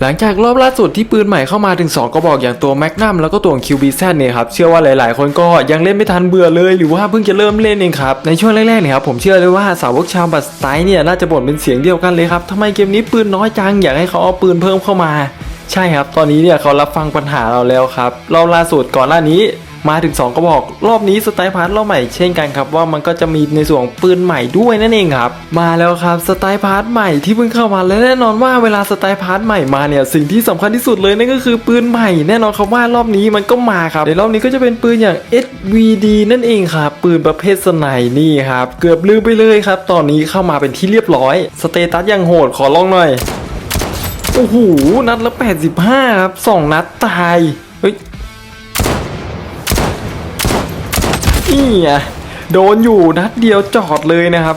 หลังจากรอบล่าสุดที่ปืนใหม่เข้ามาถึง 2กระบอกอย่างตัวแมกนัมแล้วก็ตัว QBZ เนี่ยครับเชื่อว่าหลาย ๆ คนก็ยังเล่นไม่ทันเบื่อเลยหรือว่าเพิ่งจะเริ่มเล่นเองครับในช่วงแรก ๆ เนี่ยครับผมเชื่อเลยว่าสาวกชาวบัตสไตล์เนี่ยน่าจะบ่นเป็นเสียงเดียวกันเลยครับทำไมเกมนี้ปืนน้อยจังอยากให้เขาเอาปืนเพิ่มเข้ามา ใช่ครับ ตอนนี้เนี่ยเขารับฟังปัญหาเราแล้วครับรอบล่าสุดก่อนหน้านี้ มาถึง 2 กระบอก รอบนี้สไตล์พาร์ทรอบใหม่เช่นกันครับว่ามันก็จะมีในส่วนปืนใหม่ด้วยนั่นเองครับ มาแล้วครับสไตล์พาร์ทใหม่ที่เพิ่งเข้ามาและแน่นอนว่าเวลาสไตล์พาร์ทใหม่มาเนี่ยสิ่งที่สำคัญที่สุดเลยนั่นก็คือปืนใหม่แน่นอนครับว่ารอบนี้มันก็มาครับในรอบนี้ก็จะเป็นปืนอย่าง SVD นั่นเองครับปืนประเภทสไนนี่ครับเกือบลืมไปเลยครับ ตอนนี้เข้ามาเป็นที่เรียบร้อย สเตตัสยังโหดขอลองหน่อยโอ้โห นัดละ 85 ครับสองนัดตาย นี่ไงโดนอยู่นัดเดียวจอดเลยนะครับ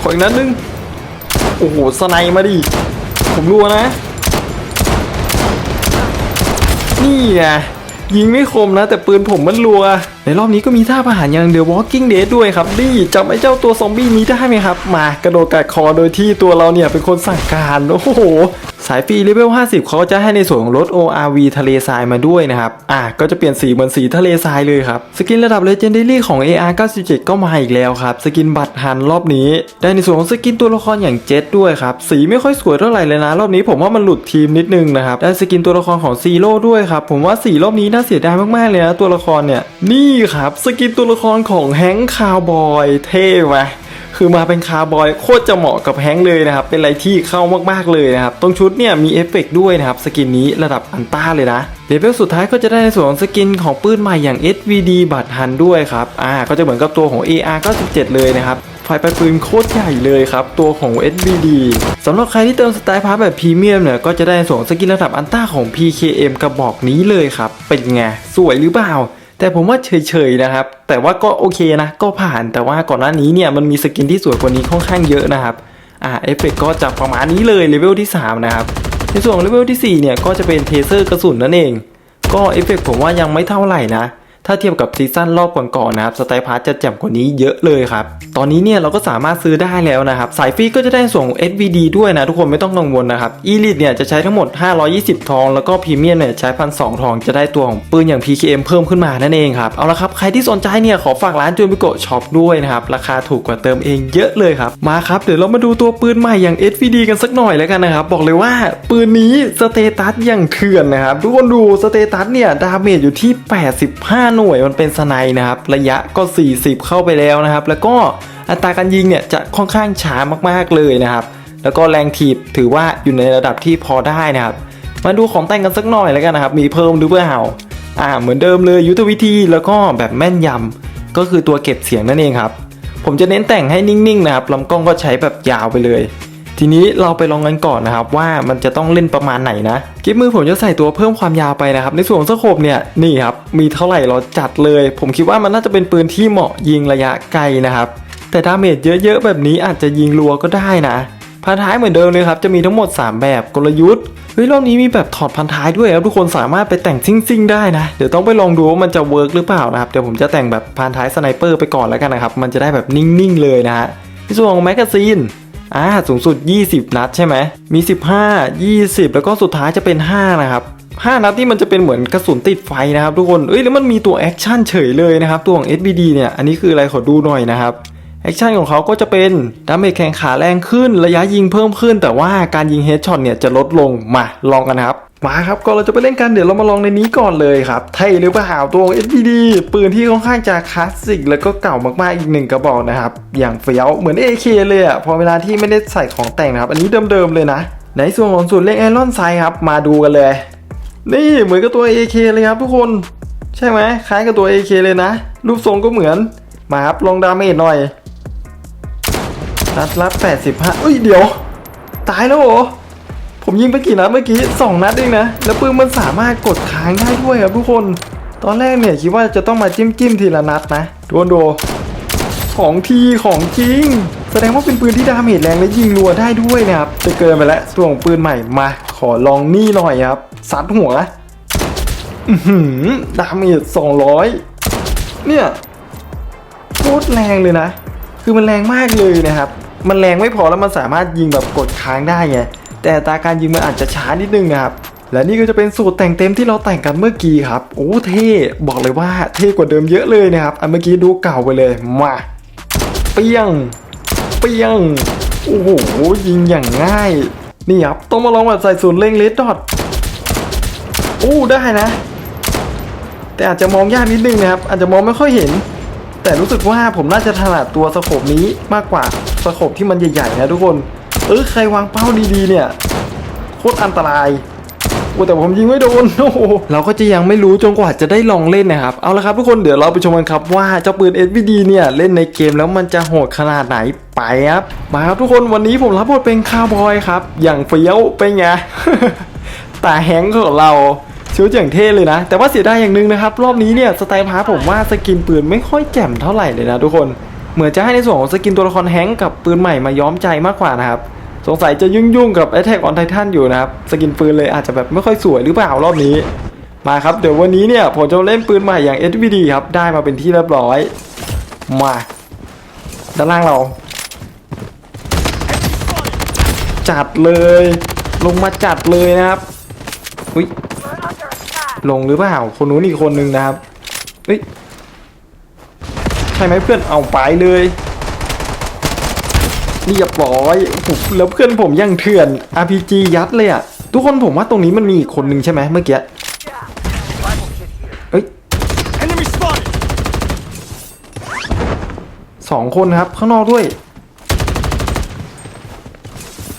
ขออีกนัดนึง โอ้โหสไนมาดิ ผมรัวนะ นี่ไงยิงไม่คมนะ แต่ปืนผมมันรัวในรอบนี้ก็มีท่าประหารอย่าง The Walking Dead ด้วยครับนี่จำไอ้เจ้าตัวซอมบี้นี้ได้ไหมครับ มากระโดดกัดคอโดยที่ตัวเราเนี่ยเป็นคนสั่งการโอ้โหสายฟรีเลเวล 50 เขาจะให้ในส่วนของรถ ORV ทะเลทรายมาด้วยนะครับ อะ ก็จะเปลี่ยนสีเหมือนสีทะเลทรายเลยครับ สกินระดับ Legendary ของ AR 97 ก็มาอีกแล้วครับ สกินบัตรฮันรอบนี้ ได้ในส่วนของสกินตัวละครอย่างเจ็ตด้วยครับ สีไม่ค่อยสวยเท่าไหร่เลยนะ รอบนี้ผมว่ามันหลุดทีมนิดนึงนะครับ ได้สกินตัวละครของซีโร่ด้วยครับ ผมว่าสีรอบนี้น่าเสียดายมากๆเลยนะตัวละครเนี่ย นี่ี่ครับ สกินตัวละครของแฮงค์คาวบอยเท่ไหมคือมาเป็นคาร์บอยโคตรจะเหมาะกับแฮงค์เลยนะครับ เป็นอะไรที่เข้ามากๆเลยนะครับ ตรงชุดเนี่ยมีเอฟเฟกต์ด้วยนะครับ สกินนี้ระดับอันต้าเลยนะเลเวลสุดท้ายก็จะได้ในส่วนของสกินของปืนใหม่อย่าง SVD บัตรฮันด้วยครับ อ่า ก็จะเหมือนกับตัวของ AR 97เลยนะครับไฟไปปืนโคตรใหญ่เลยครับ ตัวของ SVD สำหรับใครที่เติมสไตล์พาร์ทแบบพรีเมียมเนี่ย ก็จะได้ในส่วนของสกินระดับอันต้าของ PKM กระบอกนี้เลยครับ เป็นไง สวยหรือเปล่า แต่ผมว่าเฉยๆนะครับ แต่ว่าก็โอเคนะ ก็ผ่านแต่ว่าก่อนหน้านี้เนี่ยมันมีสกินที่สวยกว่านี้ค่อนข้างเยอะนะครับอ่าเอฟเฟกก็จะประมาณนี้เลยเลเวลที่ 3 นะครับ ในส่วนเลเวลที่ 4 เนี่ยก็จะเป็นเทเซอร์กระสุนนั่นเอง ก็เอฟเฟกผมว่ายังไม่เท่าไหร่นะ ถ้าเทียบกับซีซั่นรอบก่อนๆนะครับสไตล์พาร์ทจะแจ่มกว่านี้เยอะเลยครับ ตอนนี้เนี่ยเราก็สามารถซื้อได้แล้วนะครับ สายฟรีก็จะได้ส่วนของ SVD ด้วยนะทุกคนไม่ต้องกังวลนะครับ e l i t เนี่ยจะใช้ทั้งหมด 520 ทอง แล้วก็พรีเมียมเนี่ยใช้พันสทองจะได้ตัวของปืนอย่าง PKM เพิ่มขึ้นมานั่นเองครับ เอาละครับ ใครที่สนใจเนี่ยขอฝากร้านจูนบิโกช็อปด้วยนะครับ ราคาถูกกว่าเติมเองเยอะเลยครับ มาครับ เดี๋ยวเรามาดูตัวปืนใหม่อย่าง SVD กันสักหน่อยแล้วกันนะครับ บอกเลยว่าปืนนี้สเตตัสอย่างเถื่อนนะครับทุกคนดูสเตตัสเนี่ยดาเมจอยู่ที่ 85หน่วยมันเป็นสไนนะครับ ระยะก็ 40 เข้าไปแล้วนะครับ แล้วก็อัตราการยิงเนี่ยจะค่อนข้างช้ามากๆเลยนะครับ แล้วก็แรงถีบถือว่าอยู่ในระดับที่พอได้นะครับ มาดูของแต่งกันสักหน่อยแล้วกันนะครับ มีเพิ่มหรือเปล่าอ่า เหมือนเดิมเลยยุทธวิธีแล้วก็แบบแม่นยำก็คือตัวเก็บเสียงนั่นเองครับ ผมจะเน้นแต่งให้นิ่งๆนะครับลำกล้องก็ใช้แบบยาวไปเลย ทีนี้เราไปลองกันก่อนนะครับว่ามันจะต้องเล่นประมาณไหนนะกิ๊บมือผมจะใส่ตัวเพิ่มความยาวไปนะครับในส่วนของสโคปเนี่ยนี่ครับมีเท่าไหร่เราจัดเลย ผมคิดว่ามันน่าจะเป็นปืนที่เหมาะยิงระยะไกลนะครับแต่ดาเมจเยอะๆแบบนี้อาจจะยิงรัวก็ได้นะพันท้ายเหมือนเดิมเลยครับจะมีทั้งหมด 3 แบบกลยุทธ์เฮ้ยรอบนี้มีแบบถอดพันท้ายด้วยครับทุกคนสามารถไปแต่งซิ่งๆได้นะเดี๋ยวต้องไปลองดูว่ามันจะเวิร์กหรือเปล่านะครับเดี๋ยวผมจะแต่งแบบพันท้ายสไนเปอร์ไปก่อนแล้วกันนะครับมันจะได้แบบนิ่งๆเลยนะฮะในส่วนของแมกกาซีน อ่าสูงสุด 20 นัดใช่ไหมมี 15 20 แล้วก็สุดท้ายจะเป็น 5 นะครับ5นัดที่มันจะเป็นเหมือนกระสุนติดไฟนะครับทุกคน เอ้ยแล้วมันมีตัวแอคชั่นเฉยเลยนะครับ ตัวของ SBD เนี่ย อันนี้คืออะไรขอดูหน่อยนะครับแอคชั่นของเขาก็จะเป็นดาเมจแข่งขาแรงขึ้น ระยะยิงเพิ่มขึ้น แต่ว่าการยิงเฮดช็อตเนี่ยจะลดลงมาลองกันครับ มาครับก็เราจะไปเล่นกันเดี๋ยวเรามาลองในนี้ก่อนเลยครับเท่หรือเปล่าตัว SPD ปืนที่ค่อนข้างจะคลาสสิกแล้วก็เก่ามากๆอีกหนึ่งกระบอกนะครับ อย่างเฟี้ยวเหมือน AK เลยอะพอเวลาที่ไม่ได้ใส่ของแต่งนะครับ อันนี้เดิมๆเลยนะ ในส่วนของสูตรเล็กไอรอนไซครับ มาดูกันเลย นี่เหมือนกับตัว AK เลยครับทุกคน ใช่ไหมคล้ายกับตัว AK เลยนะ รูปทรงก็เหมือนมาครับลองดาเมจหน่อยนัดละ85เอ้ยเดี๋ยว ตายแล้วเหรอ ผมยิงไปกี่นัดเมื่อกี้สองนัดเองนะ แล้วปืนมันสามารถกดค้างได้ด้วยครับทุกคน ตอนแรกเนี่ยคิดว่าจะต้องมาจิ้มจิ้มทีละนัดนะดูดูของทีของจริง แสดงว่าเป็นปืนที่ดาเมจแรงและยิงรัวได้ด้วยนะครับจะเกินไปแล้วส่วนของปืนใหม่มา ขอลองนี่หน่อยครับซัดหัวอือหือดาเมจ200เนี่ยโคตรแรงเลยนะ คือมันแรงมากเลยนะครับ มันแรงไม่พอแล้วมันสามารถยิงแบบกดค้างได้ไง แต่ตาการยิงมันอาจจะช้านิดนึงนะครับและนี่ก็จะเป็นสูตรแต่งเต็มที่เราแต่งกันเมื่อกี้ครับโอ้เท่บอกเลยว่าเท่กว่าเดิมเยอะเลยนะครับอันเมื่อกี้ดูเก่าไปเลยมาเปี้ยง เปี้ยงโอ้โหยิงอย่างง่าย นี่ครับต้องมาลองแบบใส่ศูนย์เล็งเลดดอทโอ้ได้นะ แต่อาจจะมองยากนิดนึงนะครับ อาจจะมองไม่ค่อยเห็น แต่รู้สึกว่าผมน่าจะถนัดตัวสโคปนี้มากกว่าสโคปที่มันใหญ่ๆนะทุกคน ออใครวางเป้าดีๆเนี่ยโคตรอันตรายโอ้แต่ผมยิงไม่โดนโอ้เราก็จะยังไม่รู้จนกว่าจะได้ลองเล่นนะครับ เอาละครับทุกคนเดี๋ยวเราไปชมกันครับว่าเจ้าปืน SVD เนี่ยเล่นในเกมแล้วมันจะโหดขนาดไหนไปครับมาครับทุกคนวันนี้ผมรับบทเป็นคาวบอยครับ อย่างเฟี้ยวเป็นไงตาแฮงของเราชุดอย่างเท่เลยนะ แต่ว่าเสียดายอย่างหนึ่งนะครับ รอบนี้เนี่ยสไตล์พาร์ผมว่าสกินปืนไม่ค่อยแจ่มเท่าไหร่เลยนะทุกคนเหมือนจะให้ในส่วนของสกินตัวละครแฮงกับปืนใหม่มาย้อมใจมากกว่านะครับ สงสัยจะยุ่งๆกับ Attack on Titan อยู่นะครับ สกินปืนเลยอาจจะแบบไม่ค่อยสวยหรือเปล่ารอบนี้ มาครับ เดี๋ยววันนี้เนี่ยผมจะเล่นปืนใหม่อย่าง SVD ครับ ได้มาเป็นที่เรียบร้อย มา ด้านล่างเรา จัดเลย ลงมาจัดเลยนะครับอุ้ยลงหรือเปล่าคนนู้นอีกคนนึงนะครับเฮ้ยใช่ไหมเพื่อนเอาไปเลย เรียบร้อยโอ้โหแล้วเพื่อนผมยังเถื่อน RPG ยัดเลยอะทุกคนผมว่าตรงนี้มันมีอีกคนนึงใช่ไหมเมื่อกี้เอ้ย Enemy spotted! สองคนครับ ข้างนอกด้วย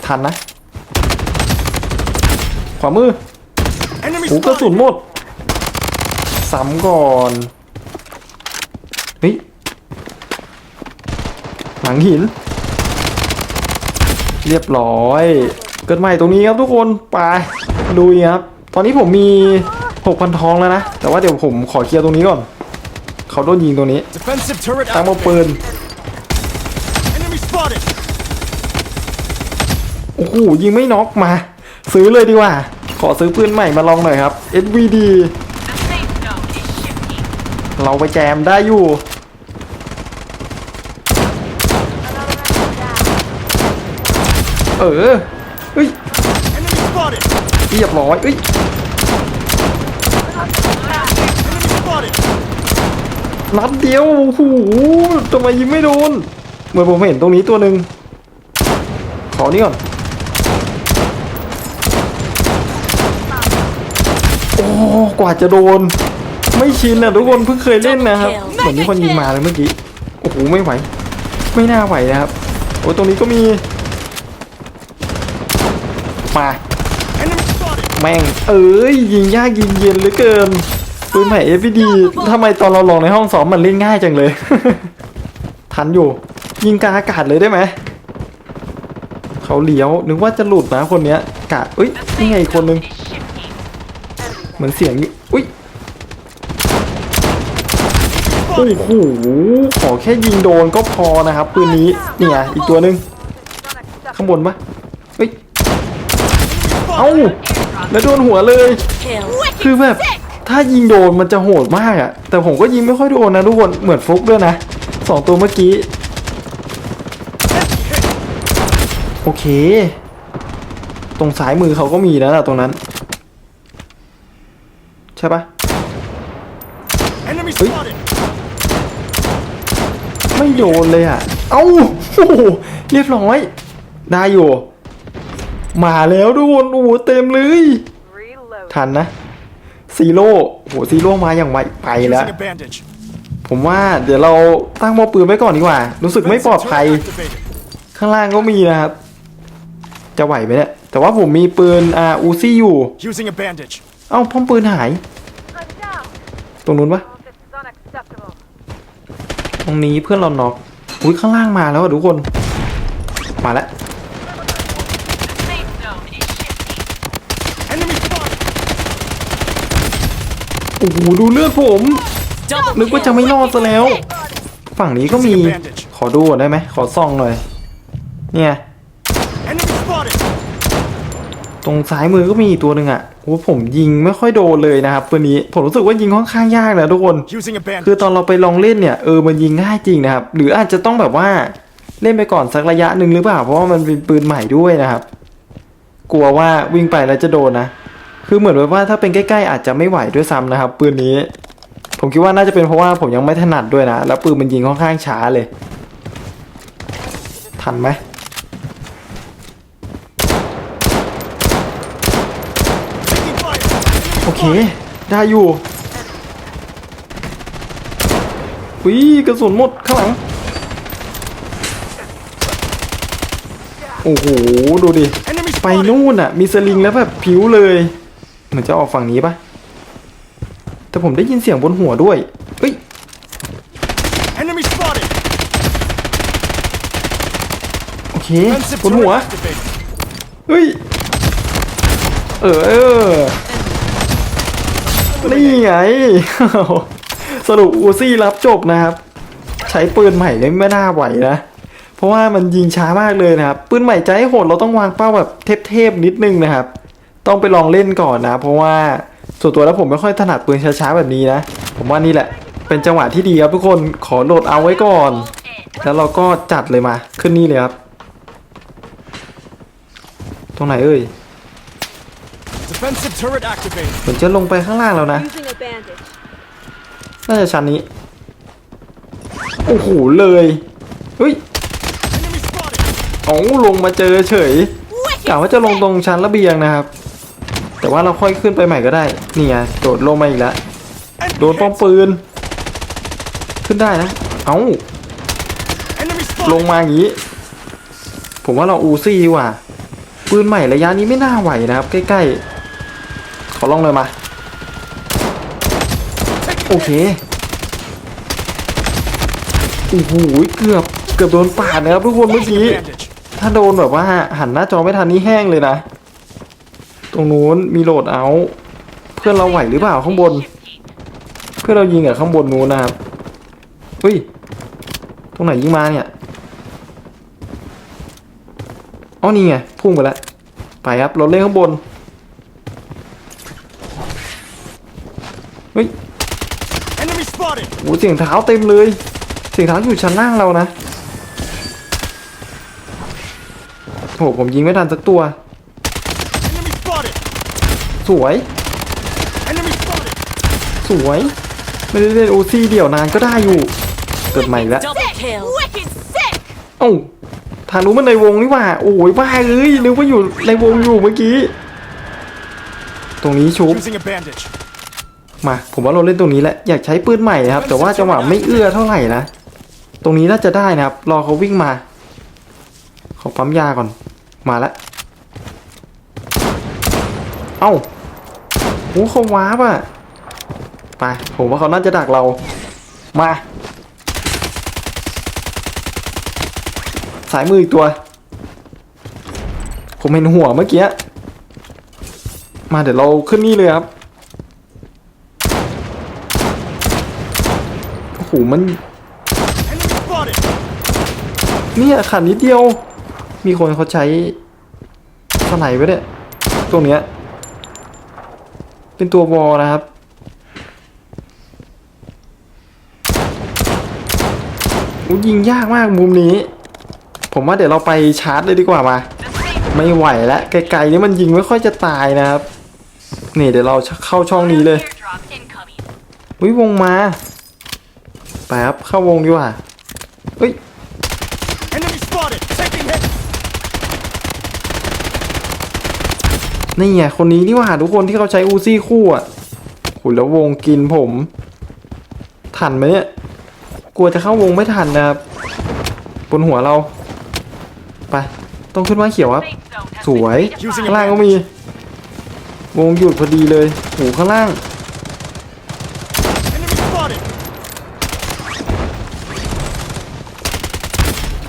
ทันนะ ขวามือ Enemy โอ้กระสุน spotted! หมดซ้ำก่อนเฮ้ยหลังหิน เรียบร้อย เกิดใหม่ตรงนี้ครับทุกคนไปดูครับ ตอนนี้ผมมี6,000ทองแล้วนะ แต่ว่าเดี๋ยวผมขอเคลียร์ตรงนี้ก่อน เขาโดนยิงตรงนี้ Defensive turret ตั้งมาปื activated. น Enemy spotted! โอ้โหยิงไม่น็อกมา ซื้อเลยดีกว่า ขอซื้อปืนใหม่มาลองหน่อยครับ SVD The safe zone is shifting. เราไปแจมได้อยู่ เออเฮ้ยเรียบร้อยเอ้ยนัดเดียวโอ้โหทำไมยิงไม่โดนเมื่อผมเห็นตรงนี้ตัวหนึ่งขอนี่ก่อนโอ้กว่าจะโดน ไม่ชินอะทุกคนเพิ่งเคยเล่นนะครับเหมือนมีคนยิงมาเลยเมื่อกี้โอ้โหไม่ไหว ไม่น่าไหวนะครับโอ้ตรงนี้ก็มี มา แม่ง เอ้ยยิงยากยิงเย็นเหลือเกินปืนใหม่ FPD ทำไมตอนเราลองในห้องซ้อมมันเล่นง่ายจังเลย ทันอยู่ ยิงกลางอากาศเลยได้ไหมเขาเลี้ยวนึกว่าจะหลุดนะคนเนี้ยกะเอ้ยนี่ไงอีกคนนึงเหมือนเสียงอุ้ยโอ้โหขอแค่ยิงโดนก็พอนะครับปืนนี้เนี่ยอีกตัวหนึ่งข้างบนปะาแล้วโดนหัวเลย คือแบบถ้ายิงโดนมันจะโหดมากอะแต่ผมก็ยิงไม่ค่อยโดนนะทุกคนเหมือนฟุกด้วยนะสองตัวเมื่อกี้ โอเค ตรงซ้ายมือเขาก็มีนะน่ะตรงนั้น ใช่ปะ Enemy Ui. spotted! ไม่โดนเลยอะ เอ้าโอ้โหเรียบร้อย ได้อยู่ มาแล้วทุกคนโอ้โหเต็มเลย Reload. ทันนะซีโร่โหซีโร่มาอย่างไวไปแล้ว Using a bandage. ผมว่าเดี๋ยวเราตั้งโมอปืนไว้ก่อนดีกว่า รู้สึกไม่ปลอด Defensive ภัย turret activated. ข้างล่างก็มีนะครับ จะไหวไหมเนี่ย แต่ว่าผมมีปืนอาอูซี่อยู่ Using a bandage. เอ้าพ่อมปืนหาย I'm down. ตรงนู้นปะ Oh, this is unacceptable. ตรงนี้เพื่อนเราน็อกอุ้ยข้างล่างมาแล้วอะทุกคน มาแล้ว อ้โหดูเลือดผมนึกว่าจะไม่รอดซะแล้ว ฝั่งนี้ก็มีขอดูก่อนได้ไหมขอส่องหน่อยเนี่ย Enemy spotted! ตรงซ้ายมือก็มีอีกตัวหนึ่งอะโอ้ผมยิงไม่ค่อยโดนเลยนะครับปืนนี้ผมรู้สึกว่ายิงค่อนข้างยากนะทุกคน Using a คือ bandage. ตอนเราไปลองเล่นเนี่ยเออมันยิงง่ายจริงนะครับ หรืออาจจะต้องแบบว่าเล่นไปก่อนสักระยะหนึ่งหรือเปล่าเพราะว่ามันเป็นปืนใหม่ด้วยนะครับ กลัวว่าวิ่งไปแล้วจะโดนนะ คือเหมือนแบบว่าถ้าเป็นใกล้ๆอาจจะไม่ไหวด้วยซ้ำนะครับ ปืนนี้ ผมคิดว่าน่าจะเป็นเพราะว่าผมยังไม่ถนัดด้วยนะ แล้วปืนมันยิงค่อนข้างช้าเลย ทันไหมโอเค ได้อยู่วิกระสุนหมดข้างหลัง โอ้โห ดูดิ ไปนู่นอะ มีสลิงแล้วแบบผิวเลย เหมือนจะออกฝั่งนี้ปะแต่ผมได้ยินเสียงบนหัวด้วยเฮ้ย Enemy spotted. โอเค Defensive บนหัว turret activated. เฮ้ยเออเออนี่ไงสรุปอูซี่รับจบนะครับ ใช้ปืนใหม่เลยไม่น่าไหวนะ เพราะว่ามันยิงช้ามากเลยนะครับ ปืนใหม่ใจให้โหดเราต้องวางเป้าแบบเทพๆนิดนึงนะครับ ต้องไปลองเล่นก่อนนะ เพราะว่าส่วนตัวแล้วผมไม่ค่อยถนัดปืนช้าๆแบบนี้นะ ผมว่านี่แหละ เป็นจังหวะที่ดีครับทุกคนขอโหลดเอาไว้ก่อน แล้วเราก็จัดเลยมาขึ้นนี่เลยครับ ตรงไหนเอ่ย Defensive turret activated. เหมือนจะลงไปข้างล่างแล้วนะ Using a bandage. น่าจะชั้นนี้ โอ้โหเลยเฮ้ย Enemy spotted. เอาลงมาเจอเฉยกะว่าจะลงตรงชั้นระเบียงนะครับ แต่ว่าเราค่อยขึ้นไปใหม่ก็ได้ นี่ไงโดดลงมาอีกแล้วโดนป้อมปืน ขึ้นได้นะ เอา Enemy ลงมาอย่างนี้ ผมว่าเราอูซี่ว่าปืนใหม่ระยะนี้ไม่น่าไหวนะครับ ใกล้ๆ ขอลองเลยมา โอเค โอ้โห เกือบ เกือบโดนปาดนะครับทุกคนเมื่อกี้ ถ้าโดนแบบว่าหันหน้าจอไม่ทันนี่แห้งเลยนะ ตรงนู้นมีโหลดเอา เพื่อนเราไหวหรือเปล่าข้างบน เพื่อนเรายิงกับข้างบนนู้นนะครับเฮ้ย ตรงไหนยิงมาเนี่ยอ๋อนี่ไงพุ่งไปแล้ว ไปครับเราเล่นข้างบน เฮ้ย Enemy spotted. โอ้เสียงเท้าเต็มเลย เสียงเท้าอยู่ชั้นล่างเรานะโหผมยิงไม่ทันสักตัว Enemy spotted. สวย Enemy spotted. สวยไม่ได้เล่นโอซีเดี่ยวนานก็ได้อยู่ เกิดใหม่แล้ว Double kill. Wicked sick! เอ้าทางนู้นมันในวงนี่หว่า โอ้ยบ้าเอ้ยนึกว่าอยู่ในวงอยู่เมื่อกี้ ตรงนี้ชุบ Using a bandage. มาผมว่าเราเล่นตรงนี้แหละอยากใช้ปืนใหม่นะครับ แต่ว่าจังหวะไม่เอื้อเท่าไหร่นะตรงนี้น่าจะได้นะครับ รอเขาวิ่งมาขอปั๊มยาก่อนมาแล้วเอ้า โอ้เขาว้าป่ะไปผมว่าเขาน่าจะดักเรา มาสายมืออีกตัว ผมเห็นหัวเมื่อกี้ มาเดี๋ยวเราขึ้นนี่เลยครับโอ้โหมันเนี่ยขาดนิดเดียว มีคนเขาใช้สไนไว้เนี่ยตรงเนี้ย เป็นตัววอลนะครับยิงยากมากมุมนี้ ผมว่าเดี๋ยวเราไปชาร์จเลยดีกว่ามา ไม่ไหวแล้วไกลๆนี่มันยิงไม่ค่อยจะตายนะครับ นี่เดี๋ยวเราเข้าช่องนี้เลยวิวงมาไปครับเข้าวงดีกว่าเฮ้ย นี่ไงคนนี้นี่ว่าทุกคนที่เขาใช้อูซี่คู่อะโหแล้ววงกินผม ทันไหมเนี่ย กลัวจะเข้าวงไม่ทันนะครับบนหัวเรา ไป ต้องขึ้นมาเขียวครับ สวยข้างล่างก็มี วงหยุดพอดีเลยโหข้างล่าง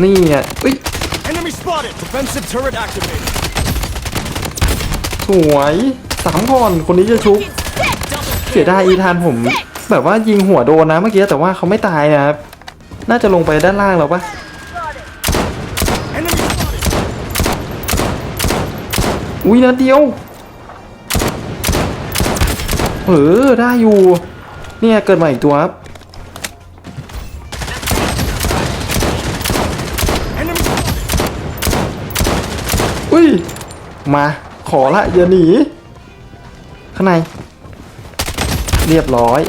นี่ไงเอ้ย สวยสามคนคนนี้จะชุบเสียดายอีธานผม แบบว่ายิงหัวโดนนะเมื่อกี้แต่ว่าเขาไม่ตายนะครับน่าจะลงไปด้านล่างแล้วปะอุ้ยนัดเดียวเออได้อยู่ เนี่ยเกิดมาอีกตัวครับอุ้ยมา ขอละอย่าหนี ข้างใน เรียบร้อย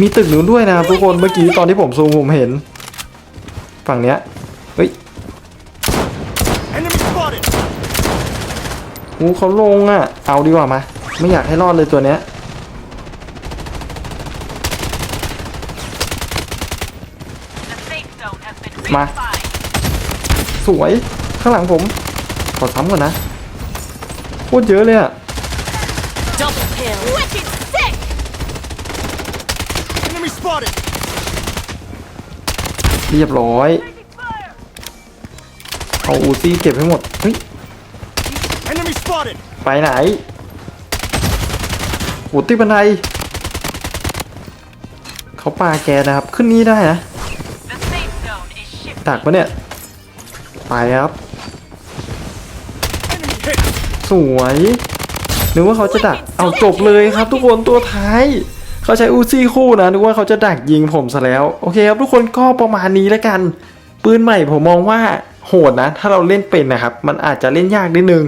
มีตึกนู้นด้วยนะครับทุกคนเมื่อกี้ตอนที่ผมซูมผมเห็น ฝั่งเนี้ย เฮ้ย Enemy spotted! งูเขาลงอะ เอาดีกว่ามา ไม่อยากให้รอดเลยตัวเนี้ย The safe zone has been Ma. redefined. สวย ข้างหลังผม ขอซ้ำก่อนนะโคตรเยอะเลยอะ Double kill. Wicked sick. Enemy spotted! เรียบร้อย เอาอูซี่เก็บให้หมด เฮ้ย Enemy spotted! ไปไหนโหตีบันไดเขาปาแกสนะครับ ขึ้นนี้ได้นะ The safe zone is shifting. ดักปะเนี่ย ไปครับ Enemy hit! สวยนึกว่าเขาจะดักเอาจบเลยครับ ทุกคนตัวท้ายเขาใช้อูซี่คู่นะนึกว่าเขาจะดักยิงผมซะแล้ว โอเคครับทุกคนก็ประมาณนี้แล้วกัน ปืนใหม่ผมมองว่าโหดนะ ถ้าเราเล่นเป็นนะครับ มันอาจจะเล่นยากนิดนึง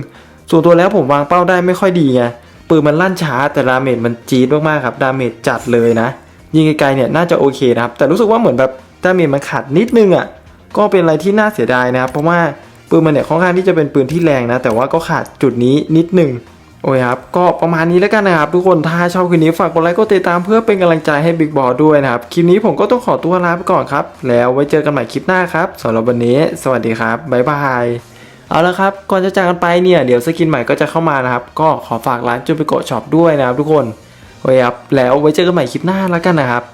ส่วนตัวแล้วผมวางเป้าได้ไม่ค่อยดีไงปืนมันลั่นช้าแต่ดาเมจมันจี๊ดมากๆครับดาเมจจัดเลยนะ ยิงไกลๆเนี่ยน่าจะโอเคนะครับแต่รู้สึกว่าเหมือนแบบดาเมจมันขาดนิดนึงอะก็เป็นอะไรที่น่าเสียดายนะครับเพราะว่า ปืนมันเนี่ยค่อนข้างที่จะเป็นปืนที่แรงนะ แต่ว่าก็ขาดจุดนี้นิดหนึ่งโอ้ยครับ ก็ประมาณนี้แล้วกันนะครับ ทุกคน ถ้าชอบคลิปนี้ฝากกดไลค์กดติดตามเพื่อเป็นกำลังใจให้บิ๊กบอสด้วยนะครับ คลิปนี้ผมก็ต้องขอตัวลาไปก่อนครับ แล้วไว้เจอกันใหม่คลิปหน้าครับสำหรับวันนี้ สวัสดีครับบ๊ายบายเอาละครับ ก่อนจะจากกันไปเนี่ยเดี๋ยวสกินใหม่ก็จะเข้ามานะครับ ก็ขอฝากร้านจูปิโกช็อปด้วยนะครับทุกคนโอ้ยครับแล้วไว้เจอกันใหม่คลิปหน้าแล้วกันนะครับ